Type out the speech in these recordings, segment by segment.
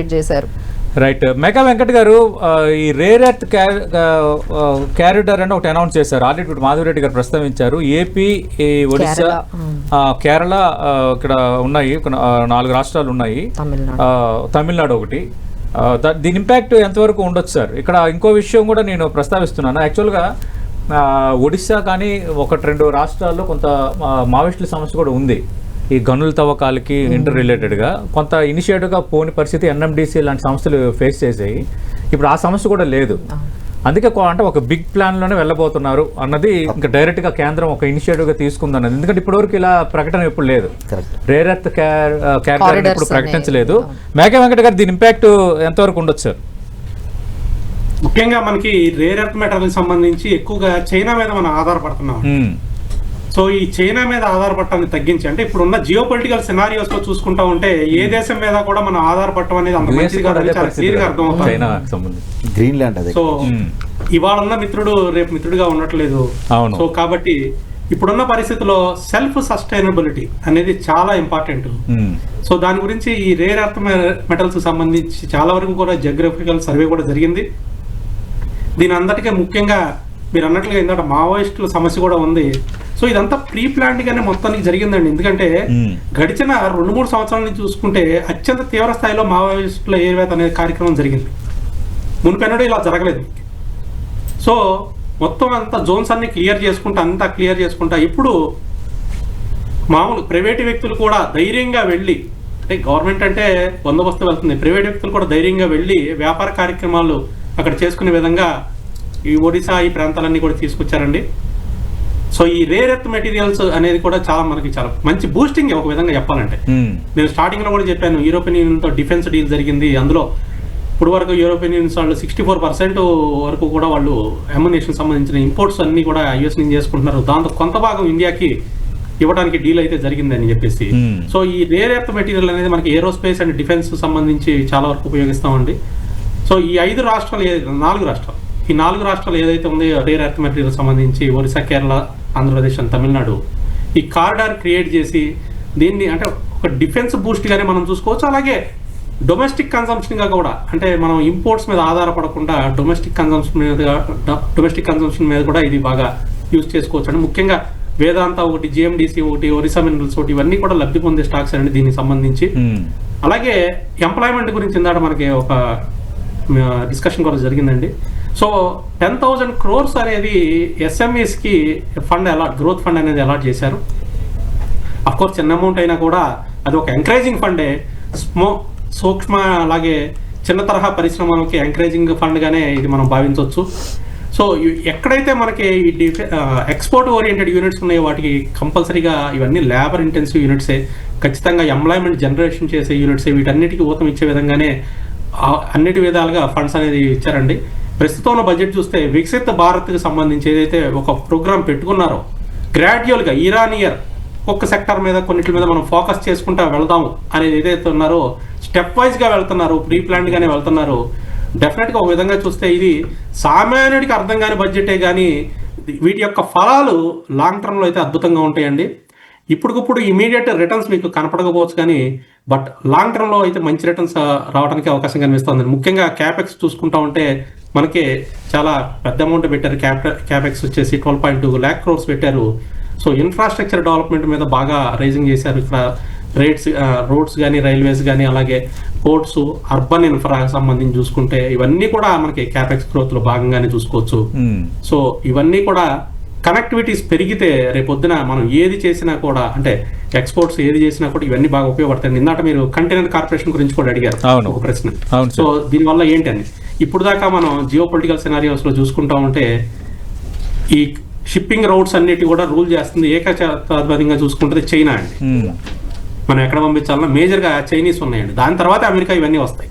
చేశారు. Right. Mega Venkat గారు ఈ రేర్ ఎర్త్ క్యారిడర్ అని ఒకటి అనౌన్స్ చేశారు. ఆల్రెడీ ఇప్పుడు మాధవరెడ్డి గారు ప్రస్తావించారు. ఏపీ ఒడిశా కేరళ, ఇక్కడ ఉన్నాయి. నాలుగు రాష్ట్రాలు ఉన్నాయి. తమిళనాడు. ఒకటి. దీని ఇంపాక్ట్ ఎంతవరకు ఉండొచ్చు సార్? ఇక్కడ ఇంకో విషయం కూడా నేను ప్రస్తావిస్తున్నాను. యాక్చువల్గా ఒడిశా కానీ ఒకటి రెండు రాష్ట్రాల్లో కొంత ఆ, మావోయిస్టుల సమస్య కూడా ఉంది. ఈ గనుల తవ్వకాలకి ఇంటర్ రిలేటెడ్గా కొంత ఇనిషియేటివ్గా పోని పరిస్థితి ఎన్ఎండిసి లాంటి సంస్థలు ఫేస్ చేసాయి ఇప్పుడు ఆ సమస్య కూడా లేదు. అందుకే అంటే ఒక బిగ్ ప్లాన్లోనే వెళ్ళబోతున్నారు అన్నది ఇంకా డైరెక్ట్గా కేంద్రం ఒక ఇనిషియేటివ్గా తీసుకుందన్నది. ఎందుకంటే ఇప్పటివరకు ఇలా ప్రకటన ఎప్పుడు లేదు. కరెక్ట్ రేర్ ఎర్త్ Corridors ఇప్పుడు. ప్రకటించలేదు. మేఘా వెంకట గారు దీని ఇంపాక్ట్ ఎంతవరకు ఉండొచ్చు ముఖ్యంగా మనకి రేర్ ఎర్త్ మెటల్ సంబంధించి ఎక్కువగా చైనా మీద మనం ఆధారపడుతున్నాం. సో ఈ చైనా మీద ఆధారపడటాన్ని తగ్గించి అంటే ఇప్పుడున్న జియో పొలిటికల్ సినారియోస్లో చూసుకుంటా ఉంటే ఏ దేశం మీద కూడా మనం ఆధారపడటం అనేది అంత US మంచిది కూడా కాదని అదే చాలా పరిస్థితి క్లియర్గా కదా. అర్థమవుతుంది. చైనాకి సంబంధించి. గ్రీన్ ల్యాండ్ అదే. So hmm. ఇవాళ ఉన్న మిత్రుడు రేపు మిత్రుడిగా ఉండట్లేదు. సో కాబట్టి ఇప్పుడున్న పరిస్థితిలో సెల్ఫ్ సస్టైనబిలిటీ అనేది చాలా ఇంపార్టెంట్. మ్మ్. సో దాని గురించి ఈ రేర్ ఎర్త్ మెటల్స్ సంబంధించి చాలా వరకు కూడా జగ్రఫికల్ సర్వే కూడా జరిగింది. దీని అందరికీ ముఖ్యంగా మీరు అన్నట్లుగా ఇందాక మావోయిస్టుల సమస్య కూడా ఉంది. సో ఇదంతా ప్రీ ప్లాన్డ్ గానే మొత్తానికి జరిగిందండి. ఎందుకంటే. గడిచిన రెండు మూడు సంవత్సరాల నుంచి చూసుకుంటే అత్యంత తీవ్ర స్థాయిలో మావోయిస్టుల ఏర్వేత అనే కార్యక్రమం జరిగింది. మునిపెన్నడూ ఇలా జరగలేదు. సో మొత్తం అంతా జోన్స్ అన్ని క్లియర్ చేసుకుంటా అంతా క్లియర్ చేసుకుంటా ఇప్పుడు మామూలు ప్రైవేట్ వ్యక్తులు కూడా ధైర్యంగా వెళ్ళి అంటే గవర్నమెంట్ అంటే బందోబస్తు వెళ్తుంది. ప్రైవేట్ వ్యక్తులు కూడా ధైర్యంగా వెళ్ళి వ్యాపార కార్యక్రమాలు అక్కడ చేసుకునే విధంగా ఈ ఒడిశా ఈ ప్రాంతాలన్నీ కూడా తీసుకొచ్చారండి. సో ఈ రేర్ ఎర్త్ మెటీరియల్స్ అనేది కూడా చాలా మనకి చాలా మంచి బూస్టింగ్ ఒక విధంగా చెప్పాలంటే మ్మ్. నేను స్టార్టింగ్లో కూడా చెప్పాను యూరోపియన్ యూనియన్తో డిఫెన్స్ డీల్ జరిగింది అందులో ఇప్పుడు వరకు యూరోపియన్ యూనియన్స్ వాళ్ళు సిక్స్టీ ఫోర్ పర్సెంట్ వరకు కూడా వాళ్ళు అమ్యునేషన్ సంబంధించిన ఇంపోర్ట్స్ అన్ని కూడా యుఎస్ నుంచి చేసుకుంటున్నారు దాంతో కొంత భాగం ఇండియాకి ఇవ్వడానికి డీల్ అయితే జరిగిందని చెప్పేసి Hmm. సో ఈ రేర్ ఎర్త్ మెటీరియల్ అనేది మనకి ఏరోస్పేస్ అండ్ డిఫెన్స్ సంబంధించి చాలా వరకు ఉపయోగిస్తామండి సో ఈ ఐదు రాష్ట్రాలు నాలుగు రాష్ట్రాలు ఈ నాలుగు రాష్ట్రాలు ఏదైతే ఉందో రేర్ ఎర్త్ మెటీరియల్ సంబంధించి ఒరిస్సా కేరళ ఆంధ్రప్రదేశ్ అండ్ తమిళనాడు. ఈ కారిడార్ క్రియేట్ చేసి దీన్ని అంటే ఒక డిఫెన్స్ బూస్ట్ గానే మనం చూసుకోవచ్చు. అలాగే డొమెస్టిక్ కన్సంప్షన్గా కూడా అంటే మనం ఇంపోర్ట్స్ మీద ఆధారపడకుండా డొమెస్టిక్ కన్సంప్షన్ మీద డొమెస్టిక్ కన్సంప్షన్ మీద కూడా ఇది బాగా యూజ్ చేసుకోవచ్చు. అంటే ముఖ్యంగా వేదాంత ఒకటి జిఎండిసి ఒకటి ఒరిస్సా మినరల్స్ ఒకటి ఇవన్నీ కూడా లబ్ధి పొందే స్టాక్స్ అండి దీనికి సంబంధించి. అలాగే ఎంప్లాయ్మెంట్ గురించి ఇందాక మనకి ఒక డిస్కషన్ కూడా జరిగిందండి. సో టెన్ థౌజండ్ క్రోర్స్ అనేది ఎస్ఎంఈస్కి ఫండ్ అలాట్ గ్రోత్ ఫండ్ అనేది అలాట్ చేశారు. అఫ్ కోర్స్ చిన్న అమౌంట్ అయినా కూడా అది ఒక ఎంకరేజింగ్ ఫండే స్మో సూక్ష్మ అలాగే చిన్న తరహా పరిశ్రమలకి ఎంకరేజింగ్ ఫండ్గానే ఇది మనం భావించవచ్చు. సో ఎక్కడైతే మనకి ఈ ఎక్స్పోర్ట్ ఓరియంటెడ్ యూనిట్స్ ఉన్నాయో వాటికి కంపల్సరీగా ఇవన్నీ లేబర్ ఇంటెన్సివ్ యూనిట్సే ఖచ్చితంగా ఎంప్లాయ్మెంట్ జనరేషన్ చేసే యూనిట్సే వీటన్నిటికీ ఊతం ఇచ్చే విధంగానే అన్నిటి విధాలుగా ఫండ్స్ అనేది ఇచ్చారండి. ప్రస్తుతం ఉన్న బడ్జెట్ చూస్తే వికసిత భారత్కి సంబంధించి ఏదైతే ఒక ప్రోగ్రామ్ పెట్టుకున్నారో గ్రాడ్యువల్గా ఇరాన్ ఇయర్ ఒక్క సెక్టర్ మీద కొన్నిటి మీద మనం ఫోకస్ చేసుకుంటా వెళదాము అనేది ఏదైతే ఉన్నారో స్టెప్ వైజ్గా వెళ్తున్నారు ప్రీ ప్లాన్డ్గానే వెళ్తున్నారు. డెఫినెట్గా ఒక విధంగా చూస్తే ఇది సామాన్యుడికి అర్థం కాని బడ్జెటే కానీ వీటి యొక్క ఫలాలు లాంగ్ టర్మ్లో అయితే అద్భుతంగా ఉంటాయండి. ఇప్పటికిప్పుడు ఇమీడియట్ రిటర్న్స్ మీకు కనపడకపోవచ్చు కానీ బట్ లాంగ్ టర్మ్లో అయితే మంచి రిటర్న్స్ రావడానికి అవకాశం కనిపిస్తుంది. ముఖ్యంగా క్యాపెక్స్ చూసుకుంటా ఉంటే మనకి చాలా పెద్ద అమౌంట్ పెట్టారు. క్యాపెక్స్ వచ్చేసి twelve point two lakh crores పెట్టారు. సో ఇన్ఫ్రాస్ట్రక్చర్ డెవలప్మెంట్ మీద బాగా రైజింగ్ చేశారు. ఇక్కడ రేట్స్ రోడ్స్ కానీ రైల్వేస్ కానీ అలాగే పోర్ట్స్ అర్బన్ ఇన్ఫ్రా సంబంధించి చూసుకుంటే ఇవన్నీ కూడా మనకి క్యాపెక్స్ గ్రోత్లో భాగంగానే చూసుకోవచ్చు. సో ఇవన్నీ కూడా కనెక్టివిటీస్ పెరిగితే రేపొద్దున మనం ఏది చేసినా కూడా అంటే ఎక్స్పోర్ట్స్ ఏది చేసినా కూడా ఇవన్నీ బాగా ఉపయోగపడతాయి. ఇందాక మీరు కంటైనర్ కార్పొరేషన్ గురించి కూడా అడిగారు. అవును. ఒక ప్రశ్న. సో దీనివల్ల ఏంటి అని. ఇప్పుడు దాకా మనం జియో పొలిటికల్ సినారియోస్లో చూసుకుంటా ఉంటే ఈ షిప్పింగ్ రౌట్స్ అన్నిటి కూడా రూల్ చేస్తుంది. ఏకచాత్రాధిపత్యంగా చూసుకుంటే చైనా అండి. మనం ఎక్కడ పంపించాలన్నా మేజర్గా చైనీస్ ఉన్నాయండి. దాని తర్వాత అమెరికా ఇవన్నీ వస్తాయి.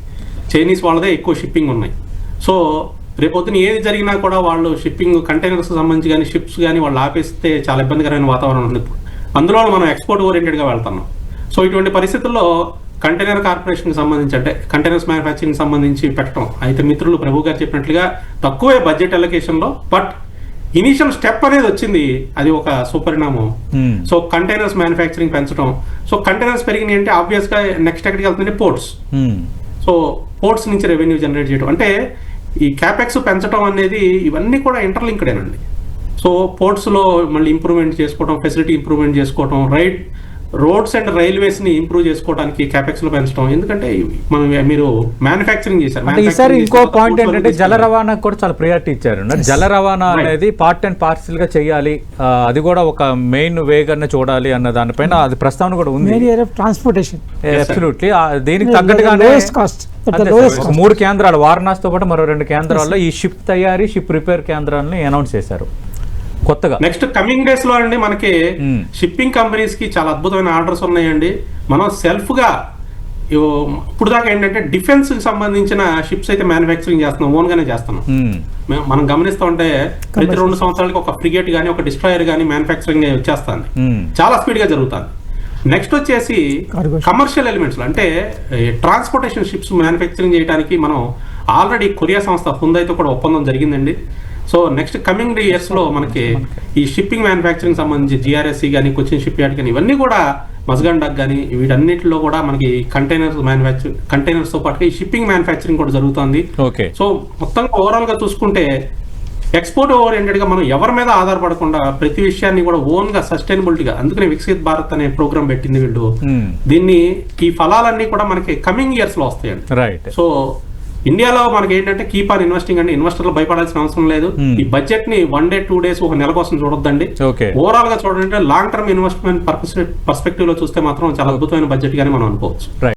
చైనీస్ వాళ్ళదే ఎక్కువ షిప్పింగ్ ఉన్నాయి. సో రేపొద్దున ఏది జరిగినా కూడా వాళ్ళు షిప్పింగ్ కంటైనర్స్ సంబంధించి కానీ షిప్స్ కానీ వాళ్ళు ఆపేస్తే చాలా ఇబ్బందికరమైన వాతావరణం ఉంది ఇప్పుడు. అందులో మనం ఎక్స్పోర్ట్ ఓరియంటెడ్గా వెళ్తున్నాం. సో ఇటువంటి పరిస్థితుల్లో కంటైనర్ కార్పొరేషన్కి సంబంధించి అంటే కంటైనర్స్ మ్యానుఫ్యాక్చరింగ్ సంబంధించి పెట్టడం. అయితే మిత్రులు ప్రభు గారు చెప్పినట్లుగా తక్కువే బడ్జెట్ అలొకేషన్లో బట్ ఇనీషియల్ స్టెప్ అనేది వచ్చింది. అది ఒక సుపరిణామం. మ్మ్. సో కంటైనర్స్ మ్యానుఫ్యాక్చరింగ్ పెంచడం. సో కంటైనర్స్ పెరిగినాయి అంటే ఆబ్వియస్గా నెక్స్ట్ ఎక్కడికి వెళ్తుంది పోర్ట్స్ మ్మ్. సో పోర్ట్స్ నుంచి రెవెన్యూ జనరేట్ చేయడం. అంటే ఈ క్యాపెక్స్ పెంచడం అనేది ఇవన్నీ కూడా ఇంటర్లింక్డేనండి సో పోర్ట్స్లో మళ్ళీ ఇంప్రూవ్మెంట్ చేసుకోవడం ఫెసిలిటీ ఇంప్రూవ్మెంట్ చేసుకోవడం రైడ్ రోడ్స్ అండ్ రైల్వేస్ని ఇంప్రూవ్ చేసుకోవడానికి క్యాపెక్స్లో పెంచడం ఎందుకంటే మనం మీరు మ్యానుఫ్యాక్చరింగ్ చేశారు. అంటే ఈసారి ఇంకో పాయింట్ ఏంటంటే జల రవాణాకు కూడా చాలా ప్రియారిటీ ఇచ్చారు. జల రవాణా. అనేది పార్ట్ అండ్ పార్సల్గా చేయాలి. అది కూడా ఒక మెయిన్ వేగానే చూడాలి అన్న దానిపైన అది ప్రస్తావన కూడా ఉంది. Transportation. అబ్సల్యూట్లీ దీనికి తగ్గట్టుగానే cost. మూడు కేంద్రాలు వారణాసితో పాటు మరో రెండు కేంద్రాల్లో ఈ షిప్ తయారీ షిప్ రిపేర్ కేంద్రాలని అనౌన్స్ చేశారు. కొత్తగా. నెక్స్ట్ కమింగ్ డేస్లో అండి మనకి. షిప్పింగ్ కంపెనీస్కి చాలా అద్భుతమైన ఆర్డర్స్ ఉన్నాయండి. మనం సెల్ఫ్గా ఇప్పుడు దాకా ఏంటంటే డిఫెన్స్కి సంబంధించిన షిప్స్ అయితే మ్యానుఫ్యాక్చరింగ్ చేస్తున్నాం ఓన్ గానే చేస్తున్నాం. మనం గమనిస్తూ ఉంటే ప్రతి రెండు సంవత్సరాలకి ఒక ఫ్రిగేట్ కానీ ఒక డిస్ట్రాయర్ కానీ మ్యానుఫ్యాక్చరింగ్ వచ్చేస్తుంది. మ్మ్. చాలా స్పీడ్గా జరుగుతుంది. నెక్స్ట్ వచ్చేసి. కమర్షియల్ ఎలిమెంట్స్ అంటే ట్రాన్స్పోర్టేషన్ షిప్స్ మ్యానుఫ్యాక్చరింగ్ చేయడానికి మనం ఆల్రెడీ కొరియా సంస్థ హుందైతో కూడా ఒప్పందం జరిగిందండి. సో నెక్స్ట్ కమింగ్ ఇయర్స్లో మనకి ఈ షిప్పింగ్ మ్యానుఫ్యాక్చరింగ్ సంబంధించి జిఆర్ఎస్సి కానీ కొచ్చిన్ షిప్ యార్డ్ కానీ ఇవన్నీ కూడా మస్గండక్ కానీ వీటన్నిటిలో కూడా మనకి కంటైనర్స్ మ్యానుఫ్యాక్చర్ కంటైనర్స్తో పాటు ఈ షిప్పింగ్ మ్యానుఫ్యాక్చరింగ్ కూడా జరుగుతుంది. ఓకే సో మొత్తం ఓవరాల్గా చూసుకుంటే ఎక్స్పోర్ట్ ఓరియంటెడ్గా మనం ఎవరి మీద ఆధారపడకుండా ప్రతి విషయాన్ని కూడా ఓన్గా సస్టైనబిలిటీగా అందుకనే వికసిత్ భారత్ అనే ప్రోగ్రామ్ పెట్టింది వీళ్ళు. మ్మ్. దీన్ని ఈ ఫలాలన్నీ కూడా మనకి కమింగ్ ఇయర్స్లో వస్తాయండి. రైట్ సో ఇండియాలో మనకి ఏంటంటే కీప్ ఆన్ ఇన్వెస్టింగ్ అండి ఇన్వెస్టర్లు భయపడాల్సిన అవసరం లేదు. Hmm. ఈ బడ్జెట్ని వన్ డే టూ డేస్ ఒక నెల కోసం చూడొద్దండి. ఓవరాల్గా చూడండి లాంగ్ టర్మ్ ఇన్వెస్ట్మెంట్ పర్స్పెక్టివ్లో చూస్తే మాత్రం చాలా అద్భుతమైన బడ్జెట్ గానే మనం అనుకోవచ్చు.